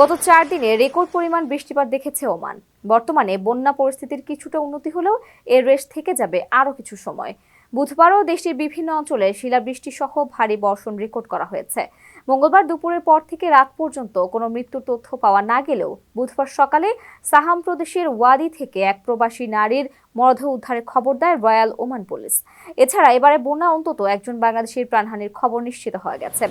গত চার দিনে রেকর্ড পরিমাণ বৃষ্টিপাত দেখেছে ওমান। বর্তমানে বন্যা পরিস্থিতির কিছুটা উন্নতি হলেও এর রেশ থেকে যাবে আরও কিছু সময়। বুধবারও দেশটির বিভিন্ন অঞ্চলে শিলাবৃষ্টি সহ ভারী বর্ষণ রেকর্ড করা হয়েছে। মঙ্গলবার দুপুরের পর থেকে রাত পর্যন্ত কোনো মৃত্যুর তথ্য পাওয়া না গেলেও বুধবার সকালে সাহাম প্রদেশের ওয়াদি থেকে এক প্রবাসী নারীর মরদেহ উদ্ধারের খবর দেয় রয়্যাল ওমান পুলিশ। এছাড়া এবারে বন্যা অন্তত একজন বাংলাদেশের প্রাণহানির খবর নিশ্চিত হয়ে গেছে।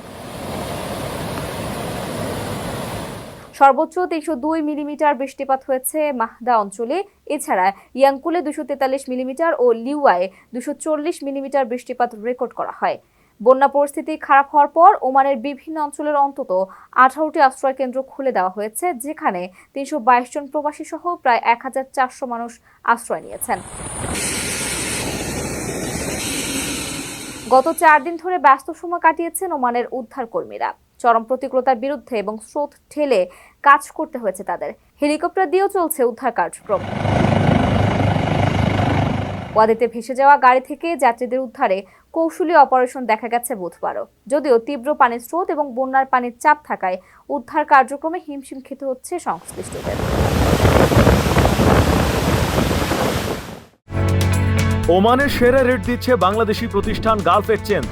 সর্বোচ্চ তিনশো দুই মিলিমিটার বৃষ্টিপাত হয়েছে মাহদা অঞ্চলে। এছাড়া ইয়াংকুলে দুশো তেতাল্লিশ মিলিমিটার ও লিউয়ায় দুশো চল্লিশ মিলিমিটার বৃষ্টিপাত রেকর্ড করা হয়। বন্যা পরিস্থিতি খারাপ হওয়ার পর ওমানের বিভিন্ন অঞ্চলের অন্তত আঠারোটি আশ্রয় কেন্দ্র খুলে দেওয়া হয়েছে, যেখানে তিনশো বাইশ জন প্রবাসী সহ প্রায় এক হাজার চারশো মানুষ আশ্রয় নিয়েছেন। গত চার দিন ধরে ব্যস্ত সময় কাটিয়েছেন ওমানের উদ্ধার কর্মীরা চরম প্রতিকূলতার বিরুদ্ধে এবং স্রোত ঠেলে কাজ করতে হয়েছে তাদের। হেলিকপ্টার দিয়েও চলছে উদ্ধার কার্যক্রম। ওয়াদিতে ভেসে যাওয়া গাড়ি থেকে যাত্রীদের উদ্ধারে কৌশলী অপারেশন দেখা গেছে বুধবারও। যদিও তীব্র পানির স্রোত এবং বন্যার পানির চাপ থাকায় উদ্ধার কার্যক্রমে হিমশিম খেতে হচ্ছে সংশ্লিষ্টদের। ওমানের সেরা রেট দিচ্ছে বাংলাদেশি প্রতিষ্ঠান গালফ এক্সচেঞ্জ।